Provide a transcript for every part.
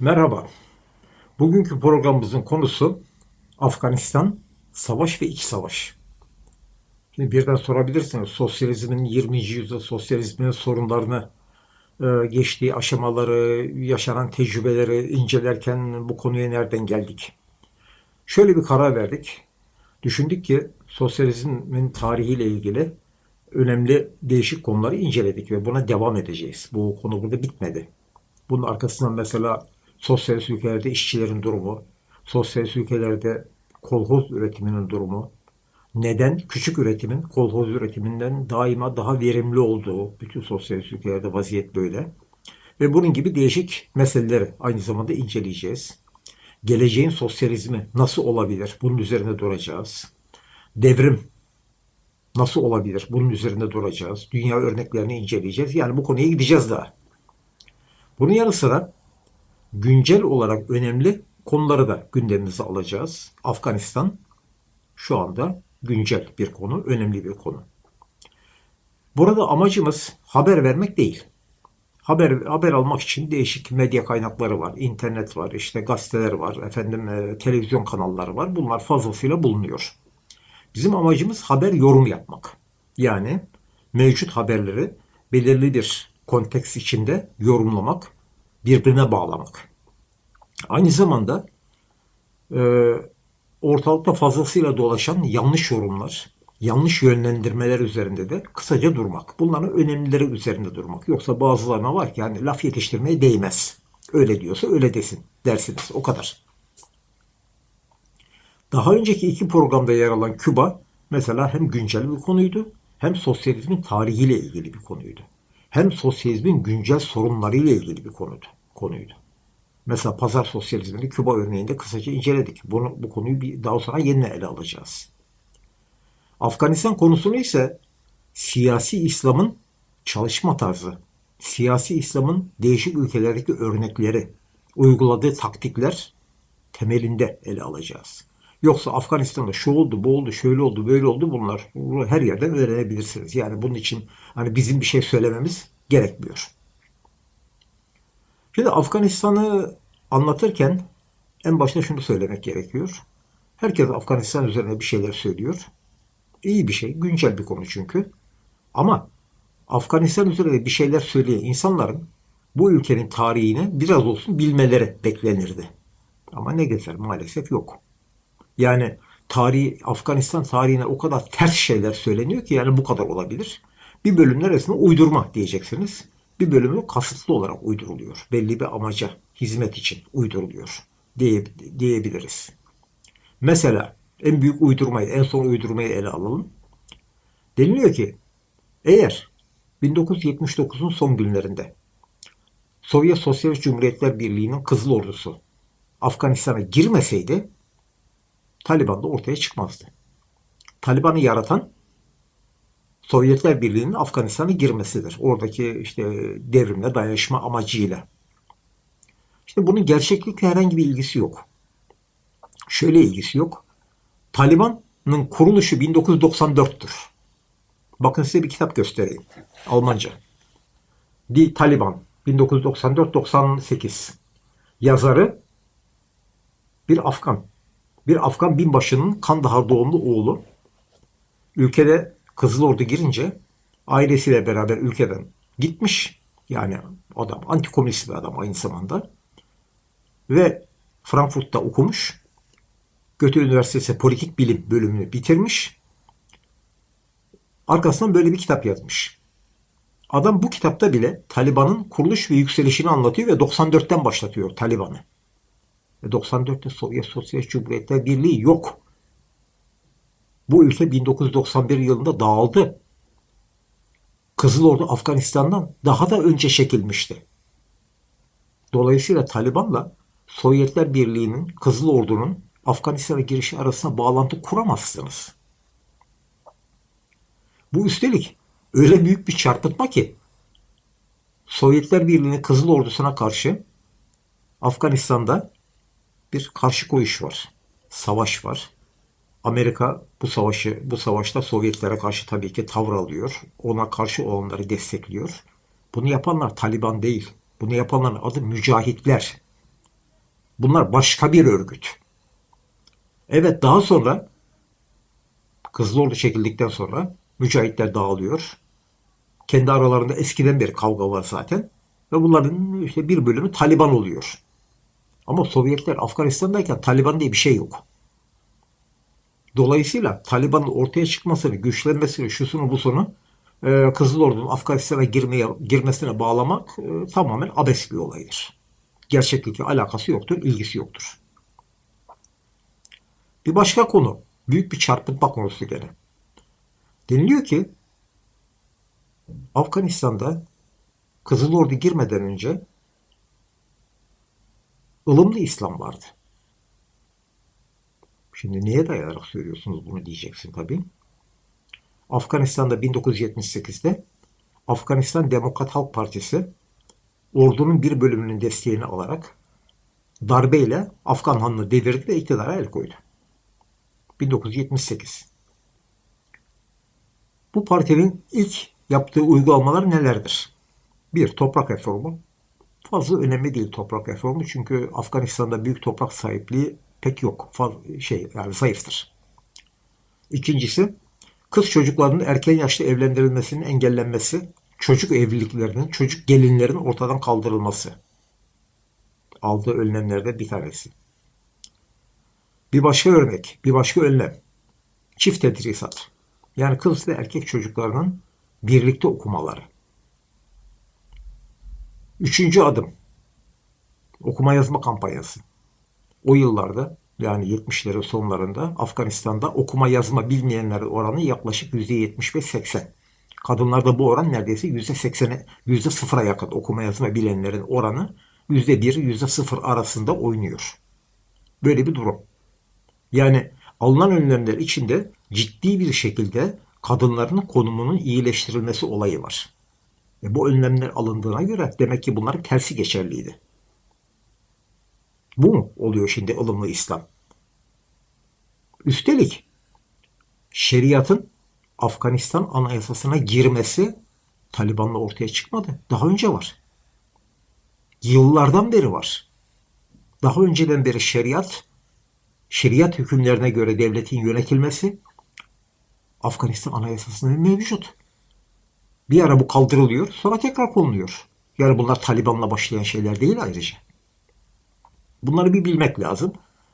Merhaba. Bugünkü programımızın konusu Afganistan, savaş ve iç savaş. Şimdi birden sorabilirsiniz sosyalizmin 20. yüzyıl sosyalizminin sorunlarını, e, geçtiği aşamaları, yaşanan tecrübeleri incelerken bu konuya nereden geldik? Şöyle bir karar verdik. Düşündük ki sosyalizmin tarihiyle ilgili önemli değişik konuları inceledik ve buna devam edeceğiz. Bu konu burada bitmedi. Bunun arkasından mesela sosyalist ülkelerde işçilerin durumu, sosyalist ülkelerde kolhoz üretiminin durumu, neden küçük üretimin kolhoz üretiminden daima daha verimli olduğu, bütün sosyalist ülkelerde vaziyet böyle. Ve bunun gibi değişik meseleleri aynı zamanda inceleyeceğiz. Geleceğin sosyalizmi nasıl olabilir? Bunun üzerine duracağız. Devrim nasıl olabilir? Bunun üzerinde duracağız. Dünya örneklerini inceleyeceğiz. Yani bu konuya gideceğiz daha. Bunun yanı sıra güncel olarak önemli konuları da gündemimize alacağız. Afganistan şu anda güncel bir konu, önemli bir konu. Burada amacımız haber vermek değil. Haber haber almak için değişik medya kaynakları var, internet var, işte gazeteler var, efendim e, televizyon kanalları var. Bunlar fazlasıyla bulunuyor. Bizim amacımız haber yorum yapmak. Yani mevcut haberleri belirli bir konteks içinde yorumlamak, birbirine bağlamak. Aynı zamanda e, ortalıkta fazlasıyla dolaşan yanlış yorumlar, yanlış yönlendirmeler üzerinde de kısaca durmak. Bunların önemlileri üzerinde durmak. Yoksa bazılarına var ki yani laf yetiştirmeye değmez. Öyle diyorsa öyle desin dersiniz. O kadar. Daha önceki iki programda yer alan Küba mesela hem güncel bir konuydu hem sosyalizmin tarihiyle ilgili bir konuydu. Hem sosyalizmin güncel sorunlarıyla ilgili bir konuydu. konuydu. Mesela pazar sosyalizmini Küba örneğinde kısaca inceledik. Bunu, bu konuyu bir daha sonra yeniden ele alacağız. Afganistan konusunu ise siyasi İslam'ın çalışma tarzı, siyasi İslam'ın değişik ülkelerdeki örnekleri, uyguladığı taktikler temelinde ele alacağız. Yoksa Afganistan'da şu oldu, bu oldu, şöyle oldu, böyle oldu bunlar her yerden öğrenebilirsiniz. Yani bunun için hani bizim bir şey söylememiz gerekmiyor. Şimdi Afganistan'ı anlatırken en başta şunu söylemek gerekiyor. Herkes Afganistan üzerine bir şeyler söylüyor. İyi bir şey, güncel bir konu çünkü. Ama Afganistan üzerine bir şeyler söyleyen insanların bu ülkenin tarihini biraz olsun bilmeleri beklenirdi. Ama ne gezer maalesef yok. Yani tarih Afganistan tarihine o kadar ters şeyler söyleniyor ki yani bu kadar olabilir. Bir bölüm neresine uydurma diyeceksiniz. Bir bölümü kasıtlı olarak uyduruluyor. Belli bir amaca, hizmet için uyduruluyor diye, diyebiliriz. Mesela en büyük uydurmayı, en son uydurmayı ele alalım. Deniliyor ki eğer 1979'un son günlerinde Sovyet Sosyalist Cumhuriyetler Birliği'nin Kızıl Ordusu Afganistan'a girmeseydi Taliban da ortaya çıkmazdı. Taliban'ı yaratan Sovyetler Birliği'nin Afganistan'a girmesidir. Oradaki işte devrimle dayanışma amacıyla. İşte bunun gerçeklikle herhangi bir ilgisi yok. Şöyle ilgisi yok. Taliban'ın kuruluşu 1994'tür. Bakın size bir kitap göstereyim. Almanca. Die Taliban 1994-98. Yazarı bir Afgan bir Afgan binbaşının Kandahar doğumlu oğlu ülkede Kızıl Ordu girince ailesiyle beraber ülkeden gitmiş. Yani adam antikomünist bir adam aynı zamanda. Ve Frankfurt'ta okumuş. Göte Üniversitesi Politik Bilim bölümünü bitirmiş. Arkasından böyle bir kitap yazmış. Adam bu kitapta bile Taliban'ın kuruluş ve yükselişini anlatıyor ve 94'ten başlatıyor Taliban'ı. 94'te Sovyet Sosyalist Cumhuriyetler Birliği yok. Bu ülke 1991 yılında dağıldı. Kızıl Ordu Afganistan'dan daha da önce çekilmişti. Dolayısıyla Taliban'la Sovyetler Birliği'nin, Kızıl Ordu'nun Afganistan'a girişi arasında bağlantı kuramazsınız. Bu üstelik öyle büyük bir çarpıtma ki Sovyetler Birliği'nin Kızıl Ordusu'na karşı Afganistan'da bir karşı koyuş var. Savaş var. Amerika bu savaşı bu savaşta Sovyetlere karşı tabii ki tavır alıyor. Ona karşı olanları destekliyor. Bunu yapanlar Taliban değil. Bunu yapanların adı mücahitler. Bunlar başka bir örgüt. Evet daha sonra Kızılordu çekildikten sonra mücahitler dağılıyor. Kendi aralarında eskiden beri kavga var zaten. Ve bunların işte bir bölümü Taliban oluyor. Ama Sovyetler Afganistan'dayken Taliban diye bir şey yok. Dolayısıyla Taliban'ın ortaya çıkmasını, güçlenmesini, şusunu busunu e, Kızıl Ordu'nun Afganistan'a girmeye, girmesine bağlamak e, tamamen abes bir olaydır. Gerçeklikle alakası yoktur, ilgisi yoktur. Bir başka konu, büyük bir çarpıtma konusu gene. Deniliyor ki Afganistan'da Kızıl Ordu girmeden önce ılımlı İslam vardı. Şimdi neye dayanarak söylüyorsunuz bunu diyeceksin tabii. Afganistan'da 1978'de Afganistan Demokrat Halk Partisi ordunun bir bölümünün desteğini alarak darbeyle Afgan Hanını devirdi ve iktidara el koydu. 1978. Bu partinin ilk yaptığı uygulamalar nelerdir? Bir, toprak reformu. Fazla önemli değil toprak reformu çünkü Afganistan'da büyük toprak sahipliği pek yok. Fazla, şey yani zayıftır. İkincisi, kız çocuklarının erken yaşta evlendirilmesinin engellenmesi, çocuk evliliklerinin, çocuk gelinlerin ortadan kaldırılması. Aldığı önlemlerde bir tanesi. Bir başka örnek, bir başka önlem. Çift tedrisat. Yani kız ve erkek çocuklarının birlikte okumaları. Üçüncü adım. Okuma yazma kampanyası. O yıllarda yani 70'lerin sonlarında Afganistan'da okuma yazma bilmeyenlerin oranı yaklaşık %75-80. Kadınlarda bu oran neredeyse %80'e, %0'a yakın okuma yazma bilenlerin oranı %1, %0 arasında oynuyor. Böyle bir durum. Yani alınan önlemler içinde ciddi bir şekilde kadınların konumunun iyileştirilmesi olayı var. E bu önlemler alındığına göre demek ki bunların tersi geçerliydi. Bu mu oluyor şimdi ılımlı İslam? Üstelik şeriatın Afganistan anayasasına girmesi Taliban'la ortaya çıkmadı. Daha önce var. Yıllardan beri var. Daha önceden beri şeriat, şeriat hükümlerine göre devletin yönetilmesi Afganistan anayasasında mevcut. Bir ara bu kaldırılıyor, sonra tekrar konuluyor. Yani bunlar Taliban'la başlayan şeyler değil ayrıca. Bunları bir bilmek lazım.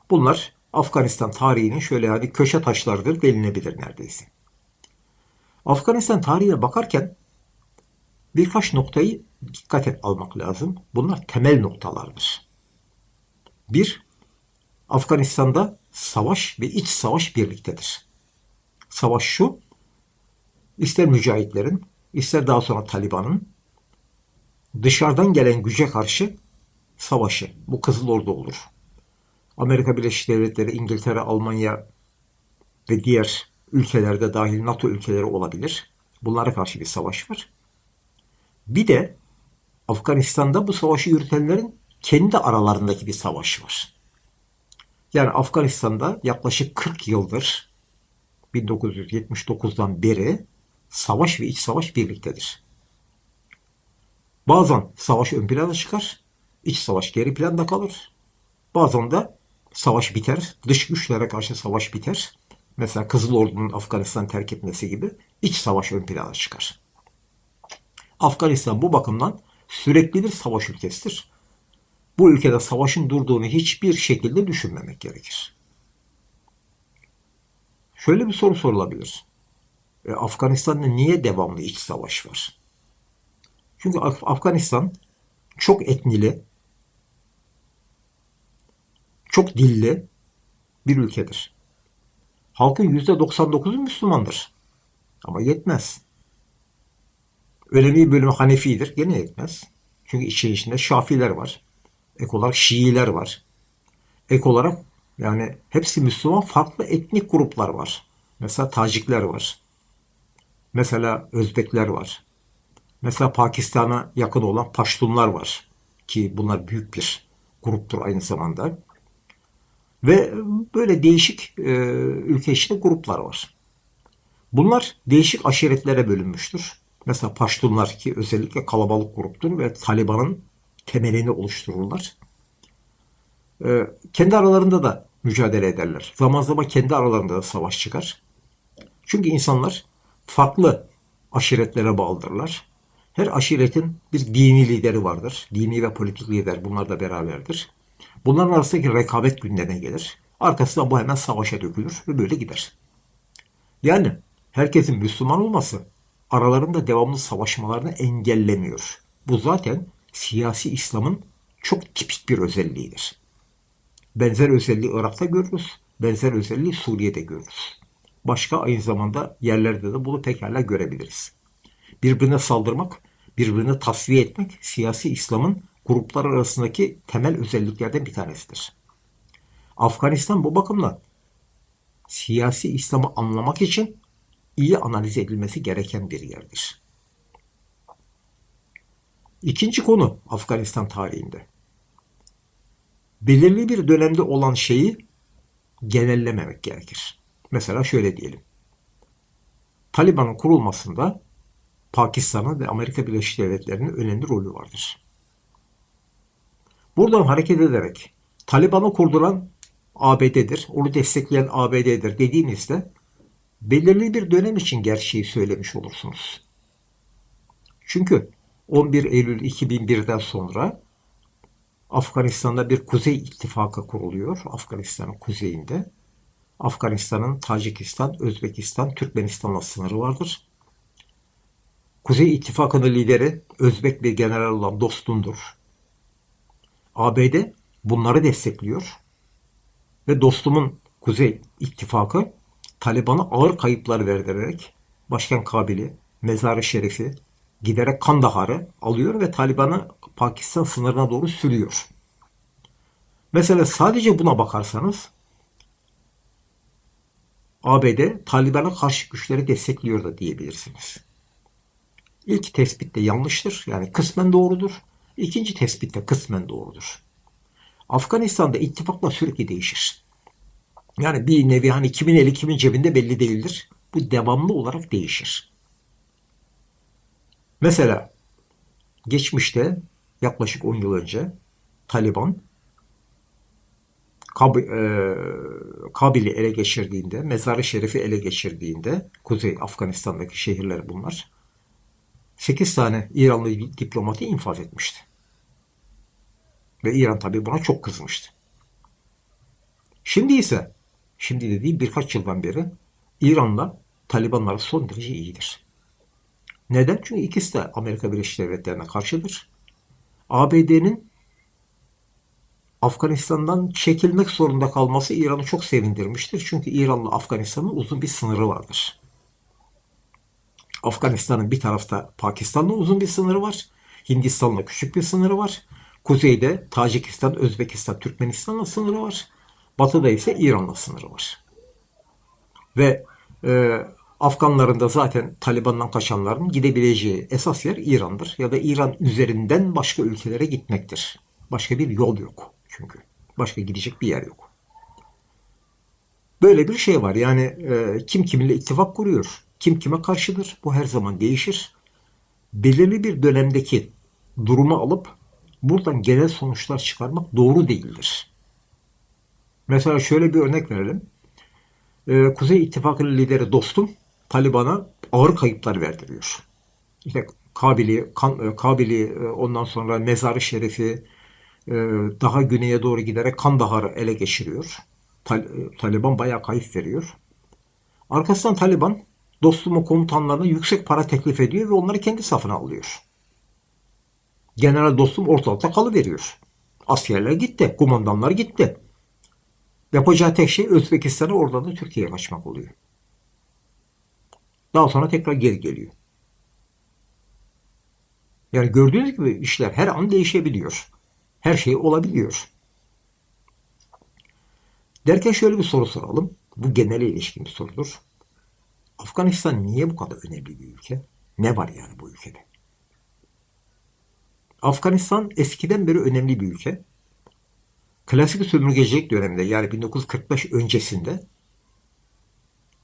Bunlar Afganistan tarihinin şöyle yani köşe taşlarıdır denilebilir neredeyse. Afganistan tarihine bakarken birkaç noktayı dikkate almak lazım. Bunlar temel noktalardır. Bir, Afganistan'da savaş ve iç savaş birliktedir. Savaş şu, ister mücahitlerin, ister daha sonra Taliban'ın dışarıdan gelen güce karşı savaşı. Bu Kızıl Ordu olur. Amerika Birleşik Devletleri, İngiltere, Almanya ve diğer ülkelerde dahil NATO ülkeleri olabilir. Bunlara karşı bir savaş var. Bir de Afganistan'da bu savaşı yürütenlerin kendi aralarındaki bir savaş var. Yani Afganistan'da yaklaşık 40 yıldır 1979'dan beri savaş ve iç savaş birliktedir. Bazen savaş ön plana çıkar, iç savaş geri planda kalır. Bazen de savaş biter, dış güçlere karşı savaş biter. Mesela Kızıl Ordu'nun Afganistan terk etmesi gibi iç savaş ön plana çıkar. Afganistan bu bakımdan sürekli bir savaş ülkesidir. Bu ülkede savaşın durduğunu hiçbir şekilde düşünmemek gerekir. Şöyle bir soru sorulabilir. E, Afganistan'da niye devamlı iç savaş var? Çünkü Af- Afganistan çok etnili, çok dilli bir ülkedir. Halkın %99'u Müslümandır. Ama yetmez. Önemli bir bölümü Hanefidir. Gene yetmez. Çünkü içi içinde Şafiler var. Ek olarak Şiiler var. Ek olarak yani hepsi Müslüman farklı etnik gruplar var. Mesela Tacikler var. Mesela Özbekler var. Mesela Pakistan'a yakın olan Paştunlar var. Ki bunlar büyük bir gruptur aynı zamanda. Ve böyle değişik e, ülke içinde gruplar var. Bunlar değişik aşiretlere bölünmüştür. Mesela Paştunlar ki özellikle kalabalık gruptur ve Taliban'ın temelini oluştururlar. e, kendi aralarında da mücadele ederler. Zaman zaman kendi aralarında da savaş çıkar. Çünkü insanlar farklı aşiretlere bağlıdırlar. Her aşiretin bir dini lideri vardır. Dini ve politik lider bunlar da beraberdir. Bunların arasındaki rekabet gündeme gelir. Arkasından bu hemen savaşa dökülür ve böyle gider. Yani herkesin Müslüman olması aralarında devamlı savaşmalarını engellemiyor. Bu zaten siyasi İslam'ın çok tipik bir özelliğidir. Benzer özelliği Irak'ta görürüz. Benzer özelliği Suriye'de görürüz. Başka aynı zamanda yerlerde de bunu pekala görebiliriz. Birbirine saldırmak, birbirini tasfiye etmek siyasi İslam'ın gruplar arasındaki temel özelliklerden bir tanesidir. Afganistan bu bakımdan siyasi İslam'ı anlamak için iyi analiz edilmesi gereken bir yerdir. İkinci konu Afganistan tarihinde. Belirli bir dönemde olan şeyi genellememek gerekir. Mesela şöyle diyelim. Taliban'ın kurulmasında Pakistan'ın ve Amerika Birleşik Devletleri'nin önemli rolü vardır. Buradan hareket ederek Taliban'ı kurduran ABD'dir, onu destekleyen ABD'dir dediğinizde belirli bir dönem için gerçeği söylemiş olursunuz. Çünkü 11 Eylül 2001'den sonra Afganistan'da bir kuzey ittifakı kuruluyor. Afganistan'ın kuzeyinde. Afganistan'ın Tacikistan, Özbekistan, Türkmenistan'la sınırı vardır. Kuzey İttifakı'nın lideri Özbek bir general olan Dostum'dur. ABD bunları destekliyor. Ve Dostum'un Kuzey İttifakı Taliban'a ağır kayıplar verdirerek Başkan Kabil'i, Mezarı Şerif'i, giderek Kandahar'ı alıyor ve Taliban'ı Pakistan sınırına doğru sürüyor. Mesela sadece buna bakarsanız ABD Taliban'a karşı güçleri destekliyor da diyebilirsiniz. İlk tespit de yanlıştır. Yani kısmen doğrudur. İkinci tespit de kısmen doğrudur. Afganistan'da ittifakla sürekli değişir. Yani bir nevi hani kimin eli kimin cebinde belli değildir. Bu devamlı olarak değişir. Mesela geçmişte yaklaşık 10 yıl önce Taliban Kab e, Kabil'i ele geçirdiğinde, Mezarı Şerif'i ele geçirdiğinde, Kuzey Afganistan'daki şehirler bunlar, 8 tane İranlı diplomati infaz etmişti. Ve İran tabi buna çok kızmıştı. Şimdi ise, şimdi dediğim birkaç yıldan beri İran'la Talibanlar son derece iyidir. Neden? Çünkü ikisi de Amerika Birleşik Devletleri'ne karşıdır. ABD'nin Afganistan'dan çekilmek zorunda kalması İran'ı çok sevindirmiştir. Çünkü İran'la Afganistan'ın uzun bir sınırı vardır. Afganistan'ın bir tarafta Pakistan'la uzun bir sınırı var. Hindistan'la küçük bir sınırı var. Kuzeyde Tacikistan, Özbekistan, Türkmenistan'la sınırı var. Batıda ise İran'la sınırı var. Ve e, Afganların da zaten Taliban'dan kaçanların gidebileceği esas yer İran'dır. Ya da İran üzerinden başka ülkelere gitmektir. Başka bir yol yok çünkü. Başka gidecek bir yer yok. Böyle bir şey var. Yani e, kim kiminle ittifak kuruyor. Kim kime karşıdır. Bu her zaman değişir. Belirli bir dönemdeki durumu alıp buradan genel sonuçlar çıkarmak doğru değildir. Mesela şöyle bir örnek verelim. Ee, Kuzey İttifakı'nın lideri dostum Taliban'a ağır kayıplar verdiriyor. İşte Kabil'i, kan, Kabil'i e, ondan sonra Mezarı Şerif'i e, daha güneye doğru giderek Kandahar'ı ele geçiriyor. Tal, e, Taliban bayağı kayıp veriyor. Arkasından Taliban dostumu komutanlarına yüksek para teklif ediyor ve onları kendi safına alıyor. General dostum ortalıkta kalıveriyor. Askerler gitti, kumandanlar gitti. Yapacağı tek şey Özbekistan'a oradan da Türkiye'ye kaçmak oluyor. Daha sonra tekrar geri geliyor. Yani gördüğünüz gibi işler her an değişebiliyor. Her şey olabiliyor. Derken şöyle bir soru soralım. Bu genele ilişkin bir sorudur. Afganistan niye bu kadar önemli bir ülke? Ne var yani bu ülkede? Afganistan eskiden beri önemli bir ülke. Klasik sömürgecilik döneminde yani 1945 öncesinde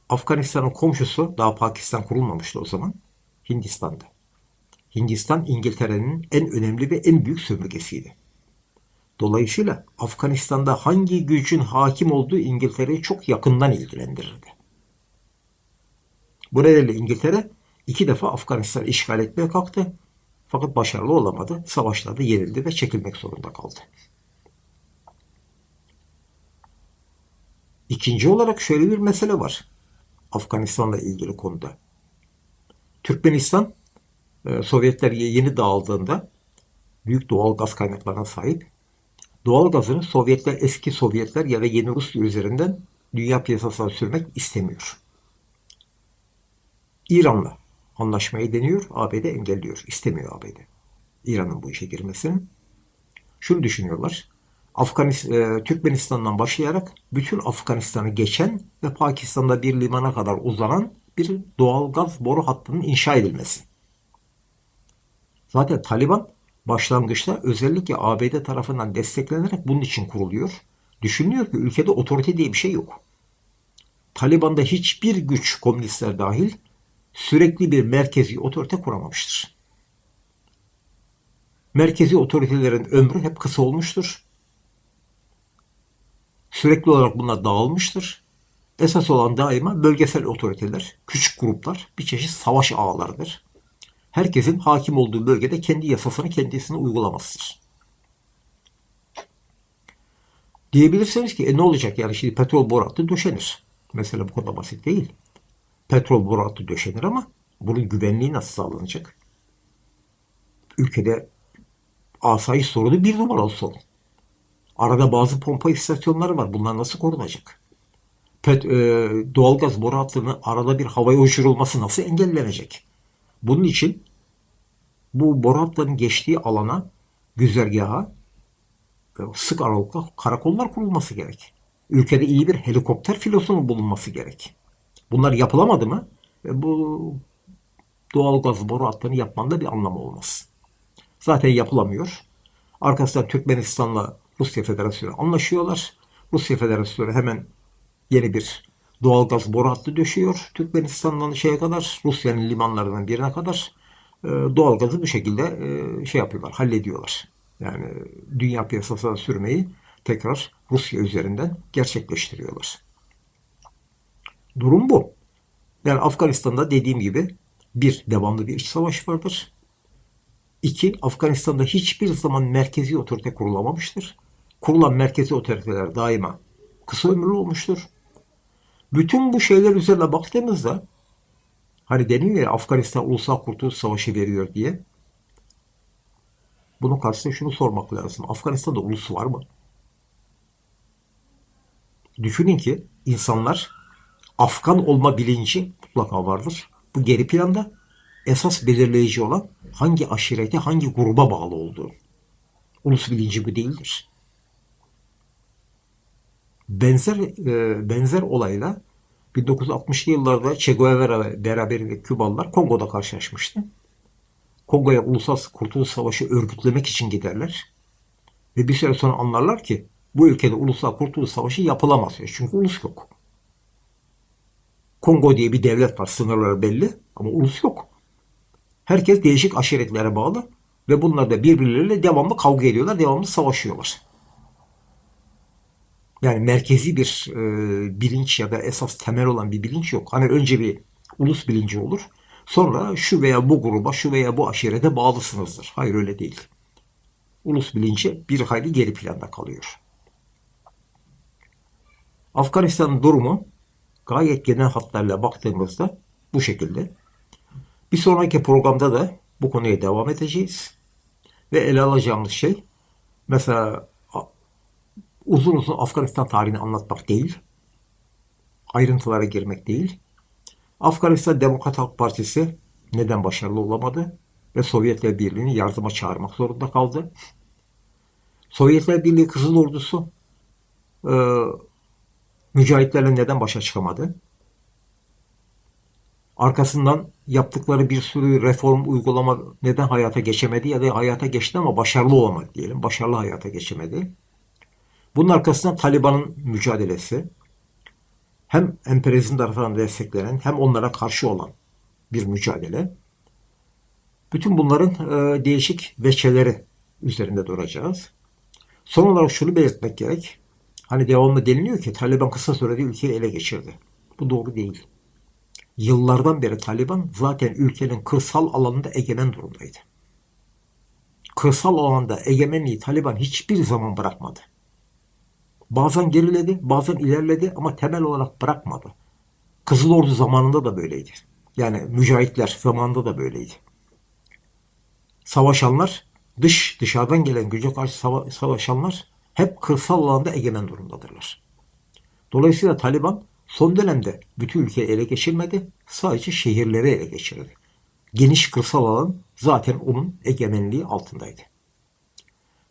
Afganistan'ın komşusu daha Pakistan kurulmamıştı o zaman Hindistan'da. Hindistan İngiltere'nin en önemli ve en büyük sömürgesiydi. Dolayısıyla Afganistan'da hangi gücün hakim olduğu İngiltere'yi çok yakından ilgilendirirdi. Bu nedenle İngiltere iki defa Afganistan'ı işgal etmeye kalktı. Fakat başarılı olamadı. Savaşlarda yenildi ve çekilmek zorunda kaldı. İkinci olarak şöyle bir mesele var. Afganistan'la ilgili konuda. Türkmenistan e, Sovyetler yeni dağıldığında büyük doğal gaz kaynaklarına sahip. Doğal gazını Sovyetler, eski Sovyetler ya da yeni Rusya üzerinden dünya piyasasına sürmek istemiyor. İran'la anlaşmayı deniyor, ABD engelliyor. İstemiyor ABD. İran'ın bu işe girmesini. Şunu düşünüyorlar. Afganistan, e, Türkmenistan'dan başlayarak bütün Afganistan'ı geçen ve Pakistan'da bir limana kadar uzanan bir doğal gaz boru hattının inşa edilmesi. Zaten Taliban başlangıçta özellikle ABD tarafından desteklenerek bunun için kuruluyor. Düşünülüyor ki ülkede otorite diye bir şey yok. Taliban'da hiçbir güç komünistler dahil sürekli bir merkezi otorite kuramamıştır. Merkezi otoritelerin ömrü hep kısa olmuştur. Sürekli olarak bunlar dağılmıştır. Esas olan daima bölgesel otoriteler, küçük gruplar, bir çeşit savaş ağlarıdır. Herkesin hakim olduğu bölgede kendi yasasını kendisine uygulamasıdır. Diyebilirsiniz ki e ne olacak yani şimdi petrol boru hattı döşenir. Mesela bu kadar basit değil. Petrol boru hattı döşenir ama bunun güvenliği nasıl sağlanacak? Ülkede asayiş sorunu bir numaralı sorun. Arada bazı pompa istasyonları var. Bunlar nasıl korunacak? Pet, e, doğalgaz boru hattının arada bir havaya uçurulması nasıl engellenecek? Bunun için bu boru geçtiği alana, güzergaha e, sık aralıkla karakollar kurulması gerek. Ülkede iyi bir helikopter filosunun bulunması gerek. Bunlar yapılamadı mı e, bu doğalgaz boru hatlarını yapmanda bir anlamı olmaz. Zaten yapılamıyor. Arkasından Türkmenistan'la Rusya Federasyonu anlaşıyorlar. Rusya Federasyonu hemen yeni bir doğalgaz boru hattı döşüyor. Türkmenistan'dan şeye kadar, Rusya'nın limanlarından birine kadar doğalgazı bu şekilde e, şey yapıyorlar, hallediyorlar. Yani dünya piyasasına sürmeyi tekrar Rusya üzerinden gerçekleştiriyorlar. Durum bu. Yani Afganistan'da dediğim gibi bir, devamlı bir iç savaş vardır. İki, Afganistan'da hiçbir zaman merkezi otorite kurulamamıştır. Kurulan merkezi otoriteler daima kısa ömürlü olmuştur. Bütün bu şeyler üzerine baktığımızda hani deniyor ya Afganistan Ulusal Kurtuluş Savaşı veriyor diye. Bunun karşısında şunu sormak lazım. Afganistan'da ulus var mı? Düşünün ki insanlar Afgan olma bilinci mutlaka vardır. Bu geri planda esas belirleyici olan hangi aşirete, hangi gruba bağlı olduğu. Ulus bilinci bu değildir. Benzer e, benzer olayla 1960'lı yıllarda Che Guevara beraberinde Kübalılar Kongo'da karşılaşmıştı. Kongo'ya Ulusal Kurtuluş Savaşı örgütlemek için giderler. Ve bir süre sonra anlarlar ki bu ülkede Ulusal Kurtuluş Savaşı yapılamaz. Çünkü ulus yok. Kongo diye bir devlet var. Sınırları belli ama ulus yok. Herkes değişik aşiretlere bağlı ve bunlar da birbirleriyle devamlı kavga ediyorlar, devamlı savaşıyorlar. Yani merkezi bir e, bilinç ya da esas temel olan bir bilinç yok. Hani önce bir ulus bilinci olur. Sonra şu veya bu gruba, şu veya bu aşirete bağlısınızdır. Hayır öyle değil. Ulus bilinci bir hayli geri planda kalıyor. Afganistan'ın durumu gayet genel hatlarla baktığımızda bu şekilde. Bir sonraki programda da bu konuya devam edeceğiz. Ve ele alacağımız şey mesela uzun uzun Afganistan tarihini anlatmak değil, ayrıntılara girmek değil. Afganistan Demokrat Halk Partisi neden başarılı olamadı ve Sovyetler Birliği'ni yardıma çağırmak zorunda kaldı. Sovyetler Birliği Kızıl Ordusu e, mücahitlerle neden başa çıkamadı? Arkasından yaptıkları bir sürü reform uygulama neden hayata geçemedi ya da hayata geçti ama başarılı olamadı diyelim. Başarılı hayata geçemedi. Bunun arkasından Taliban'ın mücadelesi hem emperyalizm tarafından desteklenen hem onlara karşı olan bir mücadele. Bütün bunların e, değişik veçeleri üzerinde duracağız. Son olarak şunu belirtmek gerek. Hani devamlı deniliyor ki Taliban kısa sürede ülkeyi ele geçirdi. Bu doğru değil. Yıllardan beri Taliban zaten ülkenin kırsal alanında egemen durumdaydı. Kırsal alanda egemenliği Taliban hiçbir zaman bırakmadı. Bazen geriledi, bazen ilerledi ama temel olarak bırakmadı. Kızıl Ordu zamanında da böyleydi. Yani mücahitler zamanında da böyleydi. Savaşanlar, dış dışarıdan gelen güce karşı sava- savaşanlar hep kırsal alanda egemen durumdadırlar. Dolayısıyla Taliban son dönemde bütün ülkeyi ele geçirmedi, sadece şehirleri ele geçirdi. Geniş kırsal alan zaten onun egemenliği altındaydı.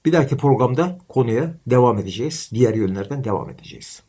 Bir dahaki programda konuya devam edeceğiz. Diğer yönlerden devam edeceğiz.